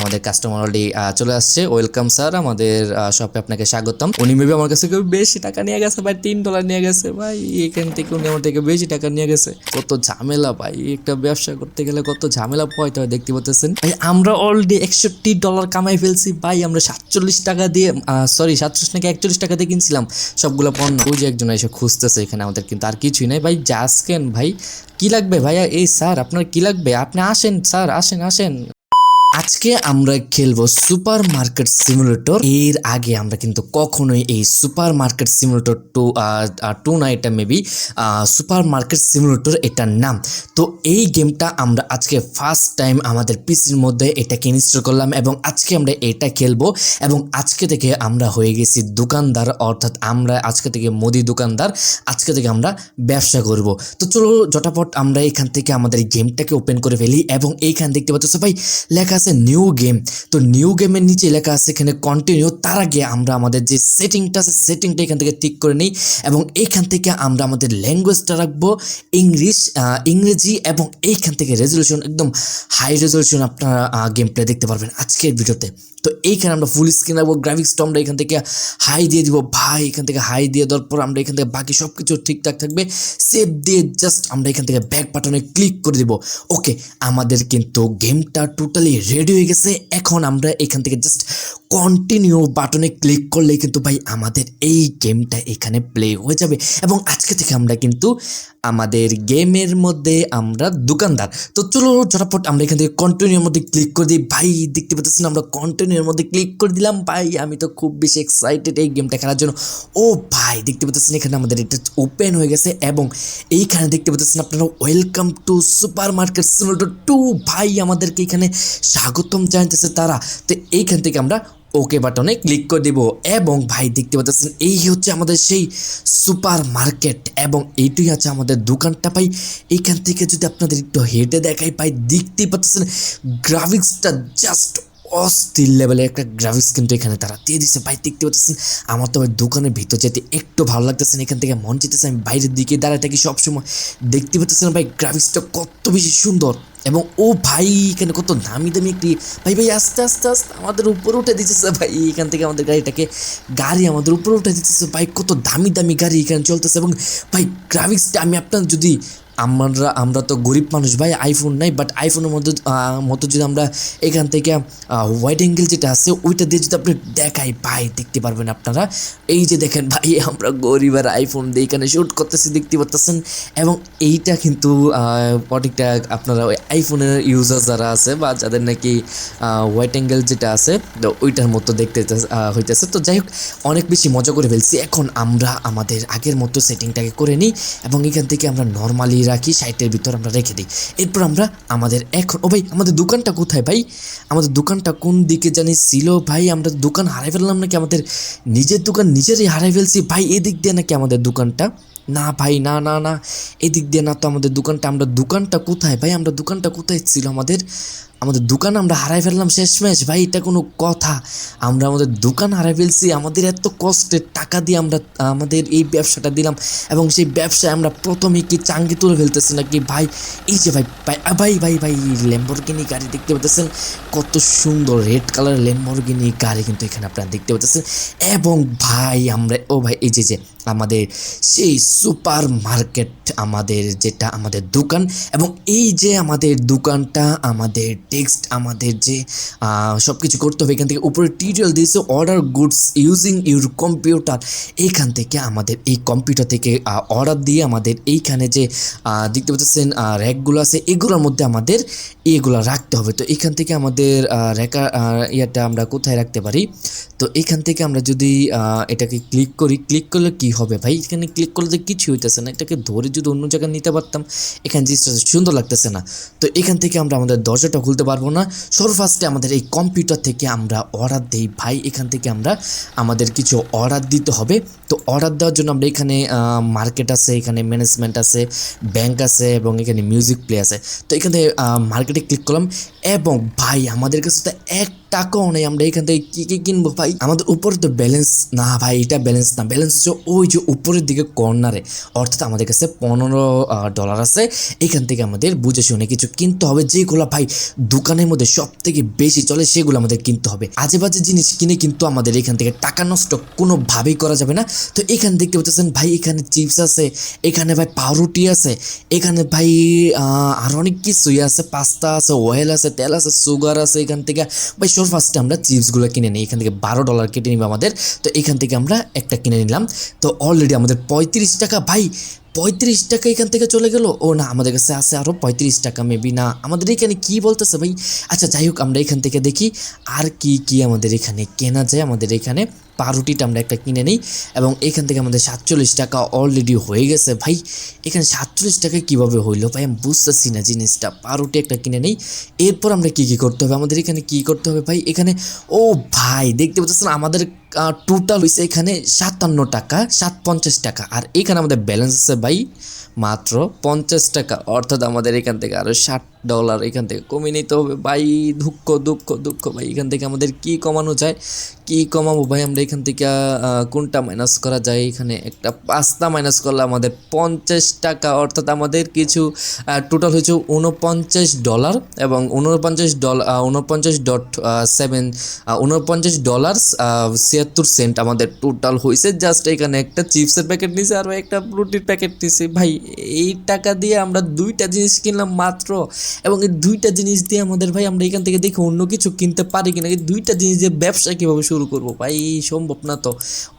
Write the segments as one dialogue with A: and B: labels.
A: আমাদের customer already চলে আসছে। ওয়েলকাম স্যার আমাদের শপে আপনাকে স্বাগতম। উনি মেবি আমার কাছে বেশি টাকা নিয়ে গেছে ভাই, তিন ডলার নিয়ে গেছে। ভাই, এখান থেকে উনি আমার থেকে বেশি টাকা নিয়ে গেছে। কত ঝামেলা ভাই, একটা ব্যবসা করতে গেলে কত ঝামেলা পয়তে হয়, দেখতে পাচ্ছেন ভাই, আমরা অলরেডি একষট্টি ডলার কামাই ফেলছি। ভাই, আমরা সাতচল্লিশ টাকা দিয়ে সরি সাতচল্লিশ নাকি একচল্লিশ টাকা দিয়ে কিনছিলাম। সবগুলো পণ্য। ওই যে একজন এসে খুঁজতেছে এখানে আমাদের, কিন্তু আর কিছুই নাই। ভাই জাসকেন ভাই। কি লাগবে ভাইয়া? এই স্যার আপনার কি লাগবে? আপনি আসেন স্যার আসেন আসেন। আজকে আমরা খেলব সুপার মার্কেট সিমুলেটর। এর আগে আমরা কিন্তু কখনোই এই supermarket simulator two two না এটা মেবি সুপার মার্কেট সিমুলেটর এটার নাম। তো এই গেমটা আমরা আজকে ফার্স্ট টাইম আমাদের পিসির মধ্যে এটাকে ইনস্টল করলাম এবং আজকে আমরা এটা খেলব এবং আজকে থেকে আমরা হয়ে গেছি দোকানদার, অর্থাৎ আমরা আজকে থেকে মুদি দোকানদার, আজকে থেকে আমরা ব্যবসা করব। তো চলো, জটাপট আমরা এখান থেকে আমাদের গেমটাকে ওপেন করে ফেলি এবং এইখান দেখতে পাচ্ছ ভাই লেখা আছে নিউ গেম তো নিউ গেমের নিচে লেখা আছে এখানে কন্টিনিউ তার আগে আমরা আমাদের যে সেটিংটা আছে সেটিংটা এখান থেকে ঠিক করে নিই এবং এইখান থেকে আমরা আমাদের ল্যাঙ্গুয়েজটা রাখব। ইংলিশ ইংরেজি এবং এইখান থেকে রেজলিউশন একদম হাই রেজলিউশন আপনারা গেম প্লে দেখতে পারবেন আজকের ভিডিওতে। তো এইখানে আমরা ফুল স্ক্রিন রাখব গ্রাফিক্সটা আমরা এখান থেকে হাই দিয়ে দিব। ভাই, এখান থেকে হাই দিয়ে দেওয়ার পর আমরা এখান থেকে বাকি সব কিছু ঠিকঠাক থাকবে। সেভ দিয়ে জাস্ট আমরা এখান থেকে ব্যাক বাটনে ক্লিক করে দিব। ওকে আমাদের কিন্তু গেমটা টোটালি রেডি হয়ে গেছে। এখন আমরা এখান থেকে জাস্ট কন্টিনিউ বাটনে ক্লিক করলে কিন্তু ভাই আমাদের এই গেমটা এখানে প্লে হয়ে যাবে। এবং আজকে থেকে আমরা কিন্তু আমাদের গেমের মধ্যে আমরা দোকানদার। তো চলো ঝটাপট আমরা এখান থেকে কন্টিনিউর মধ্যে ক্লিক করে দিই। ভাই, দেখতে পাচ্ছেন আমরা কন্টিনিউর মধ্যে ক্লিক করে দিলাম। ভাই, আমি তো খুব বেশি এক্সাইটেড এই গেমটা খেলার জন্য। ও ভাই, দেখতে পাচ্ছেন এখানে আমাদের এটা ওপেন হয়ে গেছে এবং এইখানে দেখতে পাচ্ছেন আপনারা welcome to supermarket two ভাই, আমাদেরকে এখানে স্বাগতম জানাতেছে তারা। তো এইখান থেকে আমরা ওকে বাটনে ক্লিক করে দেব এবং ভাই দেখতে পাচ্ছেন, এই হচ্ছে আমাদের সেই সুপার মার্কেট এবং এইটাই আছে আমাদের দোকানটা পাই এখান থেকে যদি আপনাদের একটু হেঁটে দেখাই পাই দেখতেই পাচ্ছেন, গ্রাফিক্সটা জাস্ট অস্থির লেভেলের একটা গ্রাফিক্স কিন্তু এখানে তারা দিয়ে দিচ্ছে ভাই, দেখতে পাচ্ছেন? আমার তো ভাই দোকানের ভিতর যেতে একটু ভালো লাগতেছে না, এখান থেকে মন যেতেছে আমি বাইরের দিকে দাঁড়ায় থাকি সবসময়। দেখতে পাচ্ছেন ভাই গ্রাফিক্সটা কত বেশি সুন্দর এবং ও ভাই, এখানে কত দামি দামি একটি, ভাই ভাই, আস্তে আস্তে আস্তে আমাদের উপরে উঠে দিতেছে ভাই। এখান থেকে আমাদের গাড়িটাকে, গাড়ি আমাদের উপরে উঠে দিতেছে ভাই। কত দামি দামি গাড়ি এখানে চলতেছে এবং ভাই গ্রাফিক্সটা আমি আপনার যদি আমরা আমরা তো গরিব মানুষ ভাই আইফোন নাই বাট আইফোনের মধ্যে মতো যদি আমরা এখান থেকে হোয়াইট অ্যাঙ্গেল যেটা আছে, ওইটা দিয়ে যদি আপনি দেখাই, ভাই, দেখতে পারবেন আপনারা। এই যে দেখেন ভাই, আমরা গরিব আর আইফোন দিয়ে এখানে শ্যুট করতেছি, দেখতে পারতেছেন। এবং এইটা কিন্তু প্রত্যেকটা আপনারা ওই আইফোনের ইউজার যারা আছে, বা যাদের নাকি হোয়াইট অ্যাঙ্গেল যেটা আছে ওইটার মতো দেখতে হইতেছে তো যাই হোক, অনেক বেশি মজা করে ফেলছি। এখন আমরা আমাদের আগের মতো সেটিংটাকে করে নিই, এবং এখান থেকে আমরা নর্মালি রাখি, সাইটের ভিতর আমরা রেখে দিই। এরপর আমরা আমাদের এখন ও ভাই, আমাদের দোকানটা কোথায় ভাই? আমাদের দোকানটা কোন দিকে জানি ছিল? ভাই, আমরা দোকান হারাই ফেললাম নাকি আমাদের নিজের দোকান নিজেরই হারাই ফেলছি? ভাই, এদিক দিয়ে নাকি আমাদের দোকানটা? না ভাই, না না না। এদিক দিয়ে না তো আমাদের দোকানটা। আমরা দোকানটা কোথায় ভাই? আমরা দোকানটা কোথায় ছিল আমাদের? আমাদের দোকান আমরা হারাই ফেললাম শেষ শেষমেশ। ভাই, এটা কোনো কথা। আমরা আমাদের দোকান হারাই ফেলছি। আমাদের এত কষ্টের টাকা দিয়ে আমরা, আমাদের এই ব্যবসাটা দিলাম এবং সেই ব্যবসায় আমরা প্রথমে কি চাঙ্গি তুলে ফেলতেছি নাকি? ভাই, এই যে ভাই ভাই ভাই ভাই ভাই ল্যাম্বরগিনি গাড়ি দেখতে পাচ্ছেন? কত সুন্দর রেড কালার ল্যাম্বরগিনি গাড়ি কিন্তু এখানে আপনারা দেখতে পাচ্ছেন। এবং ভাই, আমরা, ও ভাই, এই যে যে, আমাদের সেই সুপার মার্কেট আমাদের যেটা আমাদের দোকান এবং এই যে আমাদের দোকানটা, আমাদের টেক্সট আমাদের যে সব কিছু করতে হবে। এখান থেকে উপরে টিউটোরিয়াল দিয়েছে order goods using your computer এইখান থেকে আমাদের এই কম্পিউটার থেকে অর্ডার দিয়ে আমাদের এইখানে যে দেখতে পাচ্ছেন র্যাকগুলো আছে, এগুলোর মধ্যে আমাদের এগুলো রাখতে হবে। তো এখান থেকে আমাদের রেখা ইয়েটা আমরা কোথায় রাখতে পারি? তো এখান থেকে আমরা যদি এটাকে ক্লিক করি ক্লিক করলে কি হবে ভাই? এখানে ক্লিক করলে তো কিছু হইতেছে না। এটাকে ধরে যদি অন্য জায়গায় নিতে পারতাম, এখানে জিনিসটা সুন্দর লাগতেছে না। তো এখান থেকে আমরা আমাদের দরজাটা খুলতে পারব না। সর্বফার্স্টে আমাদের এই কম্পিউটার থেকে আমরা অর্ডার দিই। ভাই, এখান থেকে আমরা আমাদের কিছু অর্ডার দিতে হবে। তো অর্ডার দেওয়ার জন্য আমরা এখানে মার্কেট আছে, এখানে ম্যানেজমেন্ট আছে ব্যাংক আছে এবং এখানে মিউজিক প্লে আছে। তো এখানে মার্কেটে ক্লিক করলাম এবং ভাই, আমাদের কাছে তো এক টাকাও নেই, আমরা এখান থেকে কি কি কিনবো ভাই? আমাদের উপরে তো ব্যালেন্স না ভাই, এটা ব্যালেন্স না। ব্যালেন্স হচ্ছে ওই যে উপরের দিকে কর্নারে অর্থাৎ আমাদের কাছে পনেরো ডলার আছে। এখান থেকে আমাদের বুঝে শুনে কিছু কিনতে হবে। যেগুলো ভাই দোকানের মধ্যে সব থেকে বেশি চলে, সেগুলো আমাদের কিনতে হবে। আজে বাজে জিনিস কিনে কিন্তু আমাদের এখান থেকে টাকা নষ্ট কোনোভাবেই করা যাবে না। তো এখানে দেখতে পাচ্ছেন ভাই, এখানে চিপস আছে, এখানে ভাই পাউরুটি আছে, এখানে ভাই আর অনেক কিছুই আছে। পাস্তা আছে অয়েল আছে, তেল আছে সুগার আছে এখান থেকে। ভাই সর ফার্স্টে আমরা চিপসগুলো কিনে নিই, এখান থেকে বারো ডলার কেটে নিব আমাদের। তো এখান থেকে আমরা একটা কিনে নিলাম। তো অলরেডি আমাদের পঁয়ত্রিশ টাকা। ভাই পঁয়ত্রিশ টাকা এখান থেকে চলে গেল? ও না, আমাদের কাছে আছে আরও পঁয়ত্রিশ টাকা মেবি না। আমাদের এখানে কি বলতেছে ভাই? আচ্ছা যাই হোক, আমরা এখান থেকে দেখি আর কি কি আমাদের এখানে কেনা যায়। আমাদের এখানে পাউরুটিটা আমরা একটা কিনে নিই এবং এখান থেকে আমাদের সাতচল্লিশ টাকা অলরেডি হয়ে গেছে ভাই। এখানে সাতচল্লিশ টাকা কীভাবে হইল ভাই? আমি বুঝতেছি না জিনিসটা। পাউরুটি একটা কিনে নিই। এরপর আমরা কি কি করতে হবে? আমাদের এখানে কি করতে হবে ভাই? এখানে, ও ভাই, দেখতে পাচ্ছেন, আমাদের টোটাল হয়েছে এখানে সাতান্ন টাকা সাত পঞ্চাশ টাকা। আর এখানে আমাদের ব্যালেন্স আছে ভাই মাত্র পঞ্চাশ টাকা। অর্থাৎ আমাদের এখান থেকে আরও ষাট ডলার এখান থেকে কমিয়ে নিতে হবে। ভাই, দুঃখ দুঃখ দুঃখ, ভাই, এখান থেকে আমাদের কি কমানো যায়? কি কমাবো ভাই? আমরা এখান থেকে কোনটা মাইনাস করা যায়? এখানে একটা পাঁচটা মাইনাস করলে আমাদের পঞ্চাশ টাকা, অর্থাৎ আমাদের কিছু টোটাল হয়েছে উনপঞ্চাশ ডলার এবং উনপঞ্চাশ ডলার উনপঞ্চাশ ডট সেভেন উনপঞ্চাশ ডলার ছিয়াত্তর সেন্ট আমাদের টোটাল হয়েছে। জাস্ট এখানে একটা চিপসের প্যাকেট নিছে আর একটা রুটির প্যাকেট নিছে। ভাই, এই টাকা দিয়ে আমরা দুইটা জিনিস কিনলাম মাত্র। এবং এই দুইটা জিনিস দিয়ে আমাদের ভাই আমরা এখান থেকে দেখে অন্য কিছু কিনতে পারি কিনা, এই দুইটা জিনিস দিয়ে ব্যবসা কীভাবে শুরু করব? ভাই, সম্ভব না তো।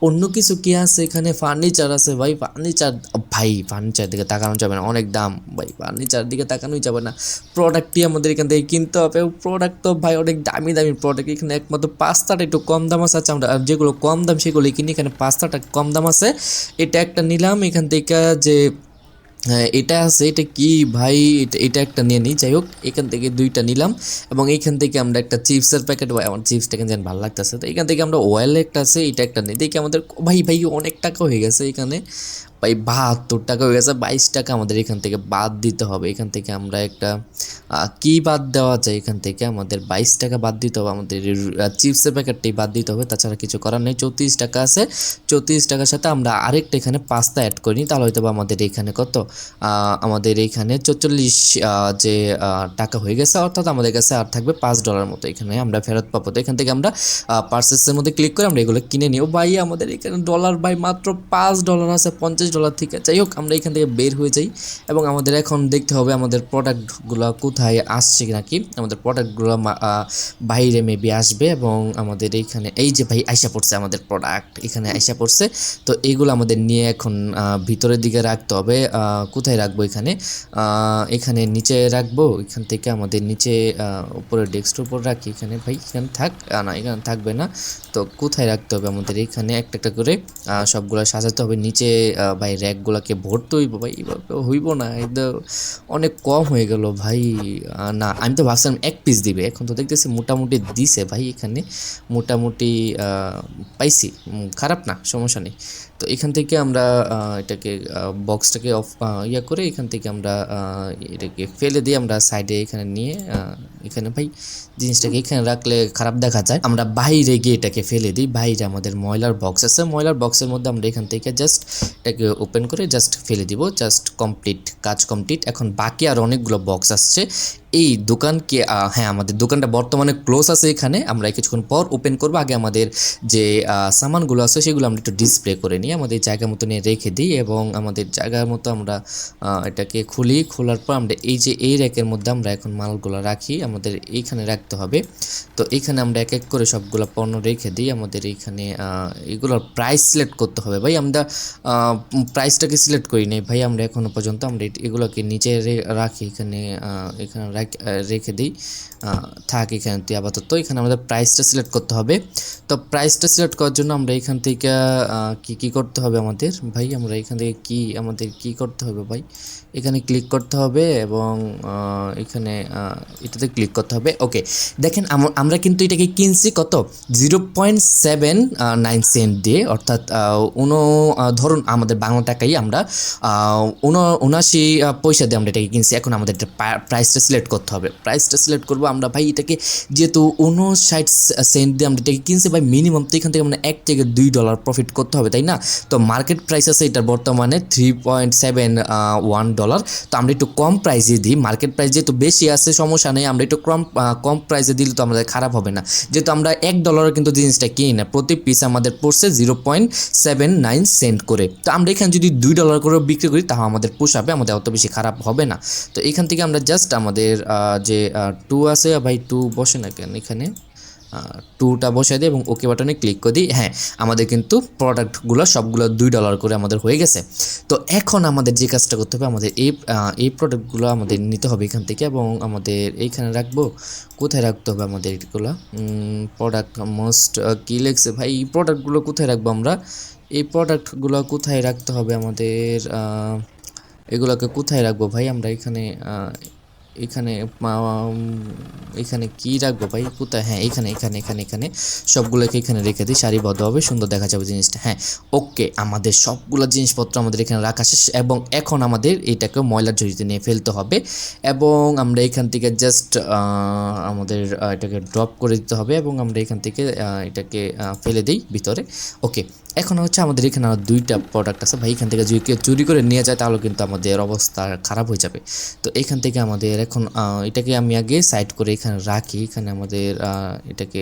A: অন্য কিছু কী আছে এখানে? ফার্নিচার আছে ভাই ফার্নিচার ভাই ফার্নিচার দিকে তাকানো যাবে না, অনেক দাম। ভাই ফার্নিচার দিকে তাকানোই যাবে না। প্রোডাক্টই আমাদের এখান থেকে কিনতে হবে। প্রোডাক্ট তো ভাই অনেক দামি দামি প্রোডাক্ট এখানে একমাত্র পাস্তাটা একটু কম দাম আছে। আচ্ছা আমরা যেগুলো কম দাম সেগুলো কিনি। এখানে পাস্তাটা কম দাম আছে। এটা একটা নিলাম। এখান থেকে যে এটা আছে, এটা কি? ভাই, এটা একটা নিয়ে নিই। যাই হোক, এখান থেকে দুইটা নিলাম এবং এইখান থেকে আমরা একটা চিপসের প্যাকেট ভাই আমার চিপসটা যেন ভালো লাগতেছে। তো এখান থেকে আমরা ওয়েল একটা আছে, এটা একটা নিই। দেখি আমাদের, ভাই ভাই, অনেক টাকা হয়ে গেছে এখানে। ভাই, বাহাত্তর টাকা হয়ে গেছে। বাইশ টাকা আমাদের এখান থেকে বাদ দিতে হবে। এখান থেকে আমরা একটা কি বাদ দেওয়া যায়? এখান থেকে আমাদের বাইশ টাকা বাদ দিতে হবে। আমাদের চিপসের প্যাকেটটাই বাদ দিতে হবে। তাছাড়া কিছু করার নেই। চৌত্রিশ টাকা আছে। চৌত্রিশ টাকার সাথে আমরা আরেকটা এখানে পাস্তা অ্যাড করি তাহলে হয়তো আমাদের এখানে কত? আমাদের এখানে চল্লিশ যে টাকা হয়ে গেছে। অর্থাৎ আমাদের কাছে আর থাকবে পাঁচ ডলার মতো। এখানে আমরা ফেরত পাবো। তো এখান থেকে আমরা পার্সেসের মধ্যে ক্লিক করে আমরা এগুলো কিনে নিও ভাই, আমাদের এখানে ডলার বাই মাত্র পাঁচ ডলার আছে। পঞ্চাশ ডলার থেকে। যাই হোক, আমরা এখান থেকে বের হয়ে যাই এবং আমাদের এখন দেখতে হবে আমাদের প্রোডাক্টগুলো কোথায় আসছে নাকি আমাদের প্রোডাক্টগুলো বাইরে মেবি আসবে এবং আমাদের এইখানে, এই যে ভাই আইসা পড়ছে আমাদের প্রোডাক্ট এখানে আইসা পড়ছে। তো এইগুলো আমাদের নিয়ে এখন ভিতরের দিকে রাখতে হবে। কোথায় রাখব এখানে? এখানে নিচে রাখব, এখান থেকে আমাদের নিচে উপরে ডেস্কটার উপর রাখি। এখানে ভাই, এখানে থাক না, এখানে থাকবে না। তো কোথায় রাখতে হবে আমাদের? এখানে একটা একটা করে সবগুলো সাজাতে হবে। নিচে ভাই র্যাকগুলোকে ভরতে হইব ভাই এভাবে হইব না এটা অনেক কম হয়ে গেল ভাই। না, আমি তো ভাবছিলাম এক পিস দিবে, এখন তো দেখতেছি মোটামুটি দিছে ভাই এখানে, মোটামুটি পাইছি খারাপ না, সমস্যা নেই। তো এখান থেকে আমরা এটাকে বক্সটাকে অফ ইয়া করে এখান থেকে আমরা এটাকে ফেলে দিয়ে আমরা সাইডে এখানে নিয়ে এখানে ভাই জিনিসটাকে এখানে রাখলে খারাপ দেখা যায়। আমরা বাইরে গিয়ে এটাকে ফেলে দিই। বাইরে আমাদের ময়লার বক্স আছে। ময়লার বক্সের মধ্যে আমরা এখান থেকে জাস্ট এটাকে ওপেন করে জাস্ট ফেলে দিব। জাস্ট কমপ্লিট কাজ কমপ্লিট এখন বাকি আর অনেকগুলো বক্স আসছে। এই দোকানকে হ্যাঁ আমাদের দোকানটা বর্তমানে ক্লোজ আছে এখানে। আমরা কিছুক্ষণ পর ওপেন করব। আগে আমাদের যে সামানগুলো আছে, সেগুলো আমরা একটু ডিসপ্লে করে নিই। আমাদের জায়গা মতো নিয়ে রেখে দিই এবং আমাদের জায়গার মতো আমরা এটাকে খুলি। খোলার পর আমরা এই যে, এই র্যাকের মধ্যে আমরা এখন মালগুলো রাখি। আমাদের এইখানে রাখতে হবে। তো এখানে আমরা এক এক করে সবগুলো পণ্য রেখে দিই। আমাদের এইখানে এগুলোর প্রাইস সিলেক্ট করতে হবে। ভাই, আমরা প্রাইসটাকে সিলেক্ট করি নাই। ভাই, আমরা এখনও পর্যন্ত আমরা এগুলোকে নিচে রাখি। এখানে এখানে রাখ- দিই। থাক এখান থেকে আপাতত এখানে আমাদের প্রাইসটা সিলেক্ট করতে হবে। তো প্রাইসটা সিলেক্ট করার জন্য আমরা এখান থেকে কি কি করতে হবে আমাদের? ভাই, আমরা এখান থেকে কি, আমাদের কি করতে হবে ভাই? এখানে ক্লিক করতে হবে এবং এখানে এটাতে ক্লিক করতে হবে। ওকে দেখেন আম- আমরা কিন্তু এটাকে কিনছি কত? Zero point seven nine cent দিয়ে অর্থাৎ উনো ধরুন আমাদের বাংলা টাকাই আমরা আহ, উনো- উনাশি পয়সা দিয়ে আমরা এটাকে কিনছি। এখন আমাদের এটা প্রাইসটা সিলেক্ট করতে হবে। প্রাইসটা সিলেক্ট করব আমরা ভাই এটাকে যেহেতু উনষাট সেন্ট দিয়ে আমরা এটাকে কিনছি ভাই মিনিমাম তো এখান থেকে মানে এক থেকে দুই ডলার প্রফিট করতে হবে তাই না? তো মার্কেট প্রাইস আছে এটার বর্তমানে three point seven one dollar তো আমরা একটু কম প্রাইসে দিই। মার্কেট প্রাইস যেহেতু বেশি আছে, সমস্যা নেই। আমরা একটু কম কম প্রাইসে দিলে তো আমাদের খারাপ হবে না। যেহেতু আমরা এক ডলারের কিন্তু জিনিসটা কিনি না। প্রতি পিস আমাদের পড়ছে zero point seven nine cent করে। তো আমরা এখানে যদি দুই ডলার করে বিক্রি করি তাহলে আমাদের পোষাবে আমাদের অত বেশি খারাপ হবে না। তো এখান থেকে আমরা জাস্ট আমাদের যে টু আছে, ভাই টু বসে না কেন এখানে? টুটা বসাই দিই এবং ওকে বাটনে ক্লিক করে দিই। হ্যাঁ আমাদের কিন্তু প্রোডাক্টগুলো সবগুলো দুই ডলার করে আমাদের হয়ে গেছে। তো এখন আমাদের যে কাজটা করতে হবে, আমাদের এই এই প্রোডাক্টগুলো আমাদের নিতে হবে এখান থেকে এবং আমাদের এইখানে রাখব। কোথায় রাখতে হবে আমাদের এগুলো? প্রোডাক্ট মোস্ট কী লেগছে ভাই, এই প্রোডাক্টগুলো কোথায় রাখব আমরা? এই প্রোডাক্টগুলো কোথায় রাখতে হবে আমাদের? এগুলোকে কোথায় রাখব ভাই আমরা এখানে? এখানে এখানে কি রাখব ভাই? কোথায়? হ্যাঁ এখানে এখানে এখানে এখানে। সবগুলোকে এখানে রেখে দিই সারিবদ্ধভাবে সুন্দর দেখা যাবে জিনিসটা। হ্যাঁ ওকে, আমাদের সবগুলো জিনিসপত্র আমাদের এখানে রাখা শেষ, এবং এখন আমাদের এটাকে ময়লার ঝুড়িতে নিয়ে ফেলতে হবে, এবং আমরা এখান থেকে জাস্ট আমাদের এটাকে ড্রপ করে দিতে হবে, এবং আমরা এখান থেকে এটাকে ফেলে দিই ভিতরে। ওকে এখন হচ্ছে আমাদের এখানে আরও দুইটা প্রোডাক্ট আছে। ভাই, এখান থেকে যদি কেউ চুরি করে নিয়ে যায়, তাহলে কিন্তু আমাদের অবস্থা খারাপ হয়ে যাবে। তো এখান থেকে আমাদের এখন এটাকে আমি আগে সাইড করে এখানে রাখি। এখানে আমাদের এটাকে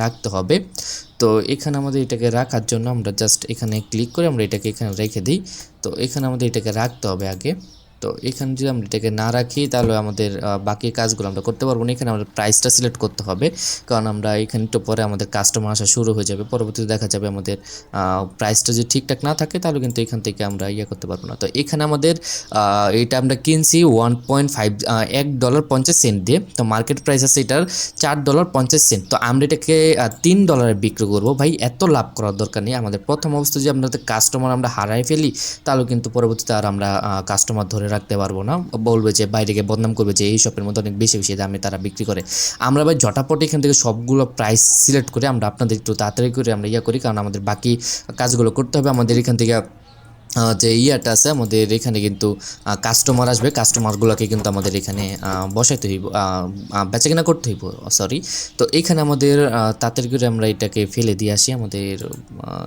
A: রাখতে হবে। তো এখানে আমাদের এটাকে রাখার জন্য আমরা জাস্ট এখানে ক্লিক করে আমরা এটাকে এখানে রেখে দিই। তো এখানে আমাদের এটাকে রাখতে হবে আগে। তো এখানে যদি আমরা এটাকে না রাখি, তাহলে আমাদের বাকি কাজগুলো আমরা করতে পারব না। এখানে আমাদের প্রাইসটা সিলেক্ট করতে হবে। কারণ আমরা এখানে একটু পরে আমাদের কাস্টমার আসা শুরু হয়ে যাবে। পরবর্তীতে দেখা যাবে আমাদের প্রাইসটা যদি ঠিকঠাক না থাকে, তাহলে কিন্তু এখান থেকে আমরা ইয়ে করতে পারব না। তো এখানে আমাদের এটা আমরা কিনছি ওয়ান পয়েন্ট ফাইভ এক ডলার পঞ্চাশ সেন্ট দিয়ে। তো মার্কেট প্রাইস আছে এটার চার ডলার পঞ্চাশ সেন্ট তো আমরা এটাকে তিন ডলারে বিক্রি করব। ভাই, এত লাভ করার দরকার নেই। আমাদের প্রথম অবস্থায় যে আমাদের কাস্টমার আমরা হারাই ফেলি, তাহলে কিন্তু পরবর্তীতে আর আমরা কাস্টমার ধরে রাখতে পারব না। বলবে যে বাইরে গিয়ে বদনাম করবে যে, এই শপের মধ্যে অনেক বেশি বেশি দামে তারা বিক্রি করে। আমরা ভাই ঝটাপট এখান থেকে সবগুলো প্রাইস সিলেক্ট করে আমরা আপনাদের একটু তাড়াতাড়ি করে আমরা ইয়ে করি, কারণ আমাদের বাকি কাজগুলো করতে হবে। আমাদের এখান থেকে যে ইয়াটা আছে, আমাদের এখানে কিন্তু কাস্টমার আসবে কাস্টমারগুলোকে কিন্তু আমাদের এখানে বসাইতে হইব বেচা কেনা করতে হইব সরি তো এখানে আমাদের তাড়াতাড়ি করে আমরা এটাকে ফেলে দিয়ে আসি, আমাদের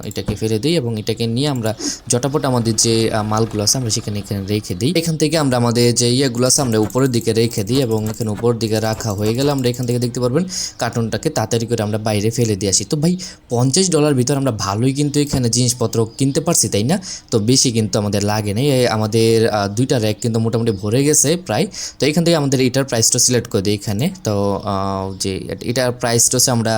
A: এটাকে ফেলে দিই এবং এটাকে নিয়ে আমরা জটাপট আমাদের যে মালগুলো আছে, আমরা সেখানে এখানে রেখে দিই। এখান থেকে আমরা আমাদের যে ইয়েগুলো আছে, আমরা উপরের দিকে রেখে দিই এবং এখানে উপরের দিকে রাখা হয়ে গেলে আমরা এখান থেকে দেখতে পারবেন কার্টুনটাকে তাড়াতাড়ি করে আমরা বাইরে ফেলে দিয়ে আসি। তো ভাই, পঞ্চাশ ডলার ভিতর আমরা ভালোই কিন্তু এখানে জিনিসপত্র কিনতে পারছি, তাই না? তো বেশি কিন্তু আমাদের লাগে নেই। আমাদের দুইটা র্যাক কিন্তু মোটামুটি ভরে গেছে প্রায়। তো এখান থেকে আমাদের এটার প্রাইসটা সিলেক্ট করে দিই এখানে। তো যে এটার প্রাইসটা হচ্ছে আমরা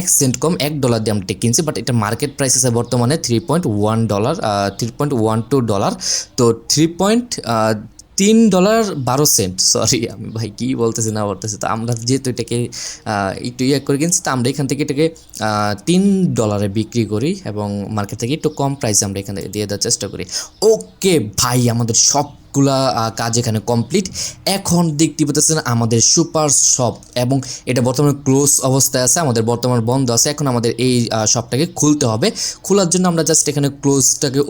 A: এক সেন্ট কম এক ডলার দিয়ে আমরা কিনছি বাট এটা মার্কেট প্রাইস আছে বর্তমানে three point one dollar three point one two dollar তো থ্রি পয়েন্ট তিন ডলার বারো সেন্ট সরি আমি ভাই কী বলতেছি, না বলতেছি। তো আমরা যেহেতু এটাকে একটু ইয়ে করে কিনছি তো আমরা এখান থেকে এটাকে তিন ডলারে বিক্রি করি এবং মার্কেট থেকে একটু কম প্রাইসে আমরা এখান থেকে দিয়ে দেওয়ার চেষ্টা করি। ওকে ভাই, আমাদের সবগুলা আহ, কাজ এখানে কমপ্লিট এখন দেখতে পেতেছেন আমাদের সুপার শপ এবং এটা বর্তমানে ক্লোজ অবস্থায় আছে আমাদের বর্তমান বন্ধ আছে। এখন আমাদের এই শপটাকে খুলতে হবে। খোলার জন্য আমরা জাস্ট এখানে ক্লোজটাকে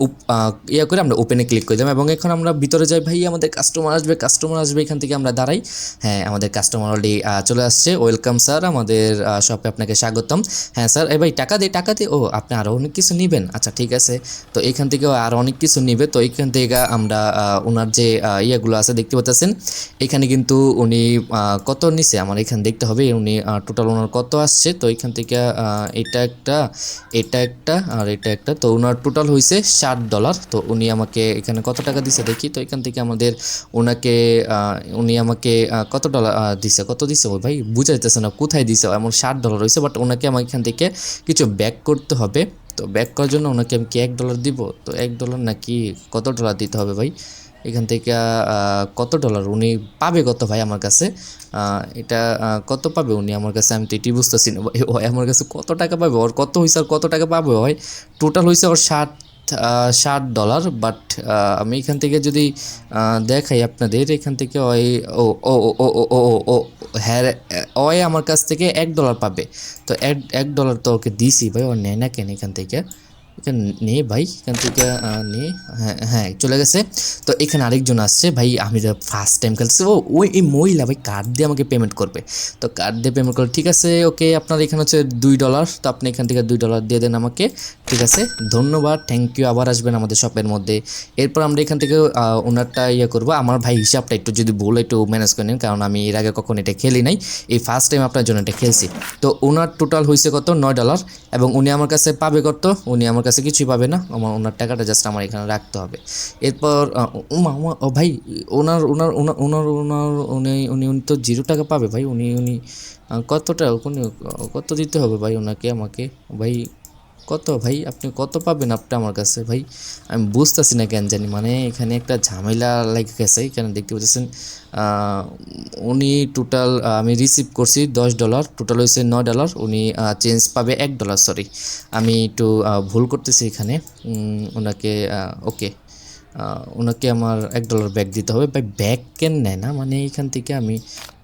A: ইয়ে করে আমরা ওপেনে ক্লিক করে দিলাম এবং এখন আমরা ভিতরে যাই ভাই আমাদের কাস্টমার আসবে কাস্টমার আসবে এখান থেকে আমরা দাঁড়াই। হ্যাঁ আমাদের কাস্টমার অলরেডি চলে আসছে। ওয়েলকাম স্যার আমাদের শপে আপনাকে স্বাগতম। হ্যাঁ স্যার এ ভাই টাকা দিয়ে টাকা দিয়ে ও আপনি আরও অনেক কিছু নেবেন? আচ্ছা ঠিক আছে। তো এখান থেকেও আর অনেক কিছু নেবে। তো এখান থেকে আমরা ওনার যে ইয়েগুলো আছে, দেখতে পাচ্ছেন। এখানে কিন্তু উনি কত নিছে? আমার এখানে দেখতে হবে। উনি টোটাল ওনার কত আসছে? তো এখান থেকে এটা একটা এটা একটা আর এটা একটা। তো ওনার টোটাল হয়েছে ষাট ডলার তো উনি আমাকে এখানে কত টাকা দিছে দেখি। তো এখান থেকে আমাদের ওনাকে উনি আমাকে কত ডলার দিছে? কত দিছে ওই ভাই? বুঝা যাইতেছে না কোথায় দিছে। এমন ষাট ডলার হয়েছে বাট ওনাকে আমার এখান থেকে কিছু ব্যাক করতে হবে। তো ব্যাক করার জন্য ওনাকে আমি কি এক ডলার দিব? তো এক ডলার নাকি কত ডলার দিতে হবে ভাই? এখান থেকে কত ডলার উনি পাবে কত ভাই আমার কাছে? এটা কত পাবে উনি আমার কাছে? আমি তো এটি বুঝতেছি না আমার কাছে কত টাকা পাবে? ওর কত হয়েছে আর কত টাকা পাবে হয় টোটাল হয়েছে ওর ষাট ষাট ডলার বাট আমি এখান থেকে যদি দেখাই আপনাদের, এখান থেকে ওই, ও ও ও ও ও ও হ্যাঁ ওয়াই আমার কাছ থেকে এক ডলার পাবে। তো এক এক ডলার তো ওকে দিছি ভাই ও নেয় না কেন এখান থেকে? নে ভাই, এখান থেকে নে হ্যাঁ হ্যাঁ চলে গেছে। তো এখানে আরেকজন আসছে, ভাই, আমি ফার্স্ট টাইম খেলছি ও ওই এই মহিলা, ভাই কার্ড দিয়ে আমাকে পেমেন্ট করবে। তো কার্ড দিয়ে পেমেন্ট করবে, ঠিক আছে ওকে আপনার এখানে হচ্ছে দুই ডলার তো আপনি এখান থেকে দুই ডলার দিয়ে দেন আমাকে। ঠিক আছে? ধন্যবাদ থ্যাংক ইউ আবার আসবেন আমাদের শপের মধ্যে। এরপর আমরা এখান থেকে ওনারটা ইয়ে করব। আমার ভাই হিসাবটা একটু যদি ভুল, একটু ম্যানেজ করে নিন, কারণ আমি এর আগে কখনো এটা খেলি নাই। এই ফার্স্ট টাইম আপনার জন্য এটা খেলছি। তো ওনার টোটাল হয়েছে কত? নয় ডলার এবং উনি আমার কাছে পাবে কত? উনি আমার কাছে কিছুই পাবে না। আমার, ওনার টাকাটা জাস্ট আমার এখানে রাখতে হবে। এরপর ও ভাই, ওনার ওনার ওনার ওনার ওনার, উনি উনি উনি তো জিরো টাকা পাবে ভাই। উনি উনি কতটা? কত দিতে হবে ভাই ওনাকে, আমাকে? ভাই কত ভাই? আপনি কত পাবেন আপনি আমার কাছে? ভাই, আমি বুঝতেছি না কেন জানি। মানে এখানে একটা ঝামেলা লেগে গেছে, এখানে দেখতে পাচ্ছেন উনি টোটাল আমি রিসিভ করছি দশ ডলার টোটাল হয়েছে নয় ডলার উনি চেঞ্জ পাবে এক ডলার সরি আমি একটু ভুল করতেছি এখানে। ওনাকে ওকে ওনাকে আমার এক ডলার ব্যাগ দিতে হবে। ভাই ব্যাগ কেন নেয় না? মানে এখান থেকে আমি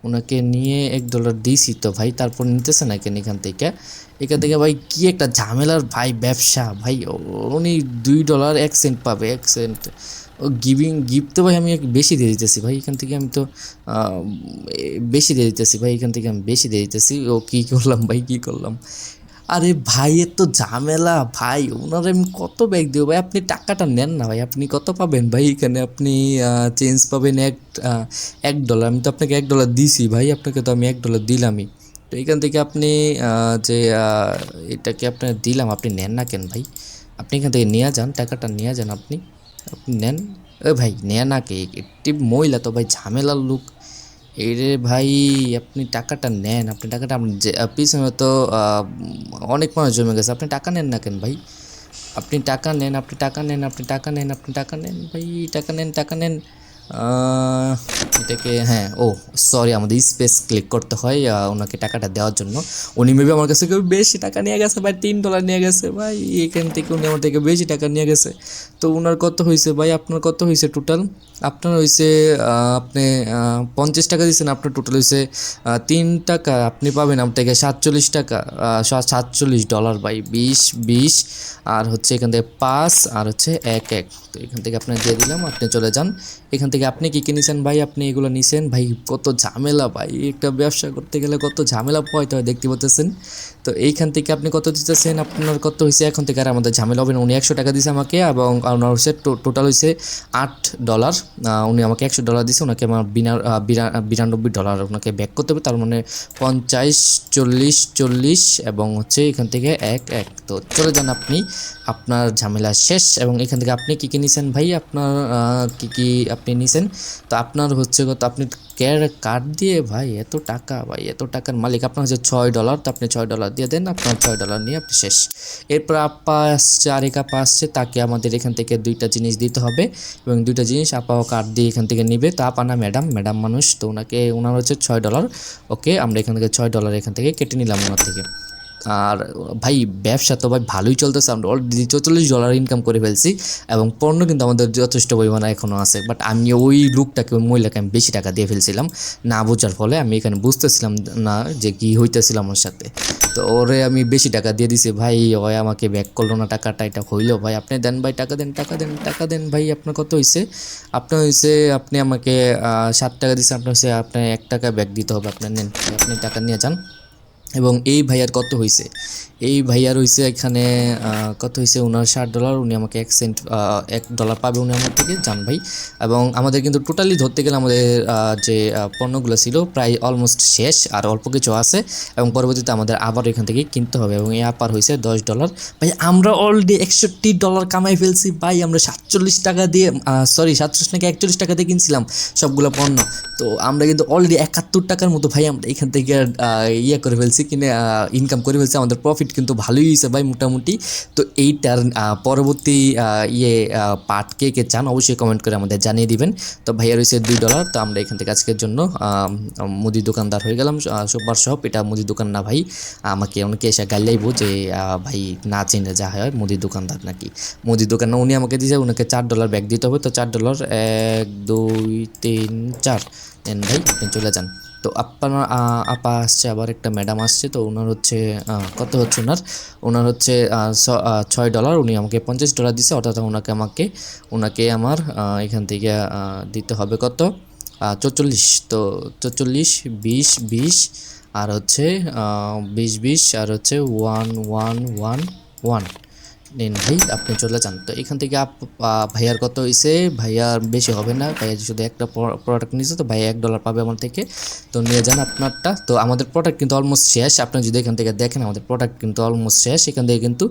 A: ওনাকে নিয়ে এক ডলার দিয়েছি তো ভাই, তারপর নিতেছে না কেন এখান থেকে? এখান থেকে ভাই কি একটা ঝামেলার ভাই, ব্যবসা। ভাই উনি দুই ডলার এক সেন্ট পাবে, এক সেন্ট ও গিভিং গিফট তো ভাই আমি বেশি দিয়ে দিতেছি ভাই, এখান থেকে আমি তো বেশি দিয়ে দিতেছি ভাই, এখান থেকে আমি বেশি দিয়ে দিতেছি। ও কী করলাম ভাই, কী করলাম? আরে ভাই এর তো ঝামেলা। ভাই, ওনার আমি কত ব্যাগ দেবো? ভাই, আপনি টাকাটা নেন না ভাই। আপনি কত পাবেন? ভাই, এখানে আপনি চেঞ্জ পাবেন এক এক ডলার আমি তো আপনাকে এক ডলার দিছি ভাই। আপনাকে তো আমি এক ডলার দিলামই। তো এখান থেকে আপনি যে এটাকে আপনার দিলাম, আপনি নেন না কেন ভাই? আপনি এখান থেকে নিয়ে যান, টাকাটা নিয়ে যান আপনি। আপনি নেন। ও ভাই, নেয় না কে? একটি মহিলা তো ভাই, ঝামেলার লোক। এই রে ভাই, আপনি টাকাটা নেন। আপনি টাকাটা আপনি পিছনে তো অনেক মানুষ জমে গেছে। আপনি টাকা নেন না কেন ভাই? আপনি টাকা নেন, আপনি টাকা নেন, আপনি টাকা নেন, আপনি টাকা নেন। ভাই, টাকা নেন টাকা নেন। এটাকে হ্যাঁ ও সরি আমাদের স্পেস ক্লিক করতে হয় ওনাকে টাকাটা দেওয়ার জন্য। উনি মেবি আমার কাছে কেউ বেশি টাকা নিয়ে গেছে, ভাই, তিন ডলার নিয়ে গেছে, ভাই, এখান থেকে উনি আমার থেকে বেশি টাকা নিয়ে গেছে। তো ওনার কত হয়েছে ভাই, আপনার কত হয়েছে টোটাল আপনার হয়েছে আপনি পঞ্চাশ টাকা দিয়েছেন, আপনার টোটাল হয়েছে তিন টাকা, আপনি পাবেন আমার থেকে সাতচল্লিশ টাকা সাতচল্লিশ ডলার বাই বিশ বিশ, আর হচ্ছে এখান থেকে পাঁচ, আর হচ্ছে এক এক। তো এখান থেকে আপনার দিয়ে দিলাম, আপনি চলে যান, এখান থেকে আপনি কী কী নিছেন ভাই? আপনি এগুলো নিছেন? ভাই, কত ঝামেলা ভাই। একটা ব্যবসা করতে গেলে কত ঝামেলা পয়তে হয়, দেখতে পাচ্ছেন তো এইখান থেকে আপনি কত দিতেছেন? আপনার কত হয়েছে এখন থেকে আর আমাদের ঝামেলা হবে না। উনি একশো টাকা দিয়েছে আমাকে এবং ওনার হচ্ছে টোটাল হয়েছে আট ডলার। উনি আমাকে একশো ডলার দিয়েছে ওনাকে আমার বিনা বিরা- বিরানব্বই ডলার ওনাকে ব্যাক করতে হবে। তার মানে পঞ্চাশ, চল্লিশ চল্লিশ এবং হচ্ছে এখান থেকে এক এক। তো চলে যান আপনি। আপনার ঝামেলা শেষ এবং এখান থেকে আপনি কী কী নিছেন ভাই? আপনার কী কী আপনি নিছেন, তো আপনার হচ্ছে কত আপনি ক্যার কার্ড দিয়ে ভাই এত টাকা, ভাই এত টাকার মালিক, আপনার হচ্ছে ছয় ডলার তো আপনি ছয় ডলার দিয়ে দেন, আপনার ছয় ডলার নিয়ে আপনি শেষ। এরপর আপা আসছে, আরেক আপা আসছে, তাকে আমাদের এখান থেকে দুইটা জিনিস দিতে হবে এবং দুইটা জিনিস আপাও কার্ড দিয়ে এখান থেকে নিবে। তো আপা না ম্যাডাম ম্যাডাম মানুষ, তো ওনাকে, ওনার হচ্ছে ছয় ডলার ওকে, আমরা এখান থেকে ছয় ডলার এখান থেকে কেটে নিলাম ওনার থেকে। আর ভাই, ব্যবসা তো ভাই ভালোই চলতেছে। আমরা অলরেডি চৌচল্লিশ ডলার ইনকাম করে ফেলছি এবং পণ্য কিন্তু আমাদের যথেষ্ট পরিমাণে এখনও আছে। বাট আমি ওই লুকটাকে, ওই মহিলাকে আমি বেশি টাকা দিয়ে ফেলছিলাম না বোঝার ফলে আমি এখানে বুঝতেছিলাম না যে কি হইতেছিল আমার সাথে। তো ওরে আমি বেশি টাকা দিয়ে দিছি, ভাই, ওই আমাকে ব্যাক করল না টাকাটা, এটা হইল ভাই। আপনি দেন ভাই, টাকা দেন টাকা দেন টাকা দেন ভাই, আপনার কত হয়েছে আপনার হয়েছে আপনি আমাকে সাত টাকা দিয়েছেন আপনার হয়েছে আপনার এক টাকা ব্যাক দিতে হবে, আপনার নেন, আপনি টাকা নিয়ে যান। এবং এই ভাইয়ার কত হয়েছে এই ভাইয়ার হয়েছে এখানে কত হয়েছে ওনার ষাট ডলার উনি আমাকে এক সেন্ট এক ডলার পাবে উনি আমার থেকে যান ভাই। এবং আমাদের কিন্তু টোটালি ধরতে গেলে আমাদের যে পণ্যগুলো ছিল প্রায় অলমোস্ট শেষ, আর অল্প কিছু আছে। এবং পরবর্তীতে আমাদের আবার এখান থেকে কিনতে হবে। এবং এই আপার হয়েছে দশ ডলার ভাই, আমরা অলরেডি একষট্টি ডলার কামাই ফেলছি। ভাই, আমরা সাতচল্লিশ টাকা দিয়ে সরি সাতচল্লিশ নাকি একচল্লিশ টাকা দিয়ে কিনছিলাম সবগুলো পণ্য। তো আমরা কিন্তু অলরেডি একাত্তর টাকার মতো ভাই, আমরা এখান থেকে ইয়ে করে ফেলছি, কিনে ইনকাম করে ফেলছি, আমাদের প্রফিট কিন্তু ভালোই হয়েছে ভাই মোটামুটি। তো এইটার পরবর্তী ইয়ে পার্ট কে কে চান অবশ্যই কমেন্ট করে আমাদের জানিয়ে দিবেন। তো ভাইয়া রয়েছে দুই ডলার তো আমরা এখান থেকে আজকের জন্য মুদি দোকানদার হয়ে গেলাম। সুপার শপ এটা মুদি দোকান না ভাই। আমাকে অনেকে এসে গাইলাইবো যে ভাই না চিনে যা হয় মুদি দোকানদার নাকি। মুদি দোকান না উনি আমাকে দিয়েছে ওনাকে চার ডলার ব্যাগ দিতে হবে। তো চার ডলার এক, দুই, তিন, চার। নেন ভাই, আপনি চলে যান। তো আপনার আপা আসছে, আবার একটা ম্যাডাম আসছে, তো ওনার হচ্ছে কত হচ্ছে ওনার ওনার হচ্ছে ছয় ডলার, উনি আমাকে পঞ্চাশ ডলার দিছে, অর্থাৎ ওনাকে আমাকে ওনাকে আমার এখান থেকে দিতে হবে কত? চল্লিশ তো চল্লিশ বিশ বিশ, আর হচ্ছে বিশ বিশ, আর হচ্ছে ওয়ান ওয়ান ওয়ান ওয়ান। নেন ভাই, আপনি চলে যান। তো এখান থেকে আপ ভাইয়ার কত হয়েছে ভাইয়ার বেশি হবে না। ভাইয়া শুধু একটা প্রোডাক্ট নিয়েছে তো ভাইয়া এক ডলার পাবে আমার থেকে। তো নিয়ে যান আপনারটা। তো আমাদের প্রোডাক্ট কিন্তু অলমোস্ট শেষ। আপনি যদি এখান থেকে দেখেন, আমাদের প্রোডাক্ট কিন্তু অলমোস্ট শেষ। এখান থেকে কিন্তু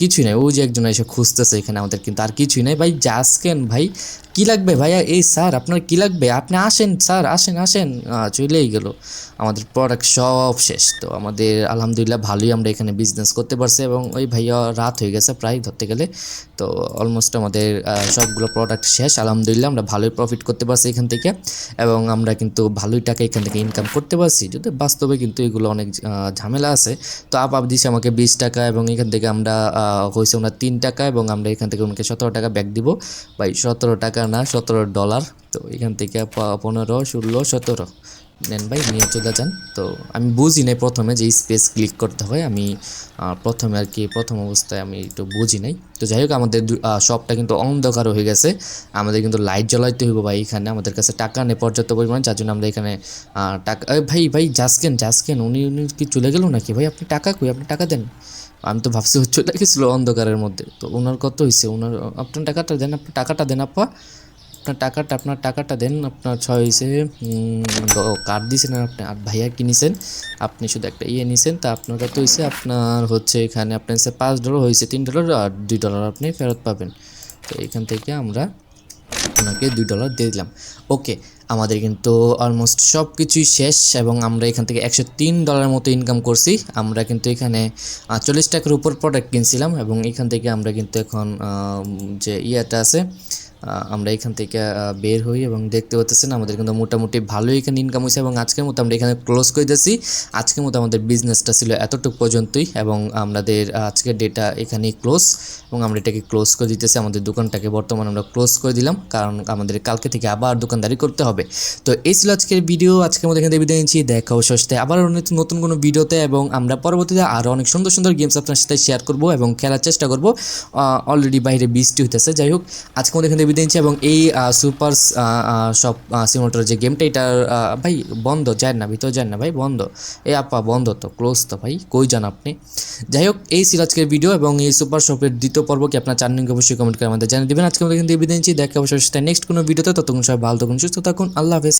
A: কিছুই নেই। ওই যে একজন এসে খুঁজতেছে এখানে আমাদের কিন্তু আর কিছুই নাই। ভাই, যা আসকেন ভাই কি লাগবে ভাইয়া? এই স্যার, আপনার কি লাগবে? আপনি আসেন স্যার, আসেন আসেন। চলেই গেল। আমাদের প্রোডাক্ট সব শেষ। তো আমাদের আলহামদুলিল্লাহ ভালোই আমরা এখানে বিজনেস করতে পারছি এবং ওই ভাইয়া রাত হয়ে গেছে প্রায় ধরতে গেলে। তো অলমোস্ট আমাদের সবগুলো প্রোডাক্ট শেষ। আলহামদুলিল্লাহ আমরা ভালোই প্রফিট করতে পারছি এখান থেকে এবং আমরা কিন্তু ভালোই টাকা এখান থেকে ইনকাম করতে পারছি। যদি বাস্তবে কিন্তু এগুলো অনেক ঝামেলা আছে। তো আপ আপ দিছে আমাকে বিশ টাকা এবং এখান থেকে আমরা হয়েছে ওনার তিন টাকা এবং আমরা এখান থেকে ওনাকে সতেরো টাকা ব্যাক দিব। ভাই, সতেরো টাকা না সতেরো ডলার। তো এখান থেকে পনেরো ষোলো সতেরো। নেন ভাই, নিয়ে চলে যান। তো আমি বুঝি নাই প্রথমে যে স্পেস ক্লিক করতে হয়। আমি প্রথমে আর কি, প্রথম অবস্থায় আমি একটু বুঝি নাই। তো যাই হোক, আমাদের শপটা কিন্তু অন্ধকার হয়ে গেছে। আমাদের কিন্তু লাইট জ্বলাইতে হইব ভাই এখানে। আমাদের কাছে টাকা নেই পর্যাপ্ত পরিমাণ, যার জন্য আমরা এখানে টাকা ভাই ভাই যাসকেন যাসকেন উনি উনি কি চলে গেল নাকি ভাই? আপনি টাকা কই? আপনি টাকা দেন। আমি তো ভাবছি চলে গেছিল অন্ধকারের মধ্যে। তো ওনার কত হয়েছে ওনার, আপনার টাকাটা দেন, আপনি টাকাটা দেন আপা। আপনার টাকাটা আপনার টাকাটা দেন, আপনার ছয় হয়েছে কার্ড দিয়েছেন আপনি আর ভাইয়া কিনেছেন, আপনি শুধু একটা ইয়ে নিছেন, তা আপনার কত হয়েছে আপনার হচ্ছে এখানে, আপনার হচ্ছে পাঁচ ডলার হয়েছে তিন ডলার আর দুই ডলার আপনি ফেরত পাবেন। তো এখান থেকে আমরা আপনাকে দুই ডলার দিয়ে দিলাম। ওকে আমাদের কিন্তু অলমোস্ট সব কিছুই শেষ এবং আমরা এখান থেকে একশো তিন ডলার মতো ইনকাম করছি। আমরা কিন্তু এখানে চল্লিশ টাকার উপর প্রোডাক্ট কিনছিলাম এবং এখান থেকে আমরা কিন্তু এখন যে ইয়েটা আছে আমরা এখান থেকে বের হই এবং দেখতে পাচ্ছেন আমাদের কিন্তু মোটামুটি ভালোই এখানে ইনকাম হয়েছে এবং আজকের মতো আমরা এখানে ক্লোজ করে দিয়েছি। আজকের মতো আমাদের বিজনেসটা ছিল এতটুকু পর্যন্তই এবং আমাদের আজকের ডেটা এখানেই ক্লোজ এবং আমরা এটাকে ক্লোজ করে দিতেছি। আমাদের দোকানটাকে বর্তমানে আমরা ক্লোজ করে দিলাম কারণ আমাদের কালকে থেকে আবার দোকানদারি করতে হবে। তো এই ছিল আজকের ভিডিও আজকের মতো এখান থেকে বিদায় নিচ্ছি। দেখা ও সস্তায় আবার অনেক নতুন কোনো ভিডিওতে এবং আমরা পরবর্তীতে আরও অনেক সুন্দর সুন্দর গেমস আপনার সাথে শেয়ার করব এবং খেলার চেষ্টা করব। অলরেডি বাইরে বৃষ্টি হইতেছে। যাই হোক আজকে মধ্যে এখান নিচ্ছি এবং এই সুপার সব সিমোটার যে গেমটা আহ, ভাই বন্ধ যায় না ভিতরে যায় না ভাই বন্ধ। এই আপা বন্ধ তো ক্লোজ তো ভাই কই যান আপনি? যাই হোক এই ছিল আজকের ভিডিও এবং এই সুপার শপের দ্বিতীয় পর্ব কি আপনার চার নিকে অবশ্যই কমেন্ট করে আমাদের জানিয়ে দেবেন। আজকে আমাদের কিন্তু বিদায় নিচ্ছি দেখা অবশ্যই নেক্সট কোনো ভিডিওতে ততক্ষণ সবাই ভালো থাকুন সুস্থ থাকুন আল্লাহ হাফেজ।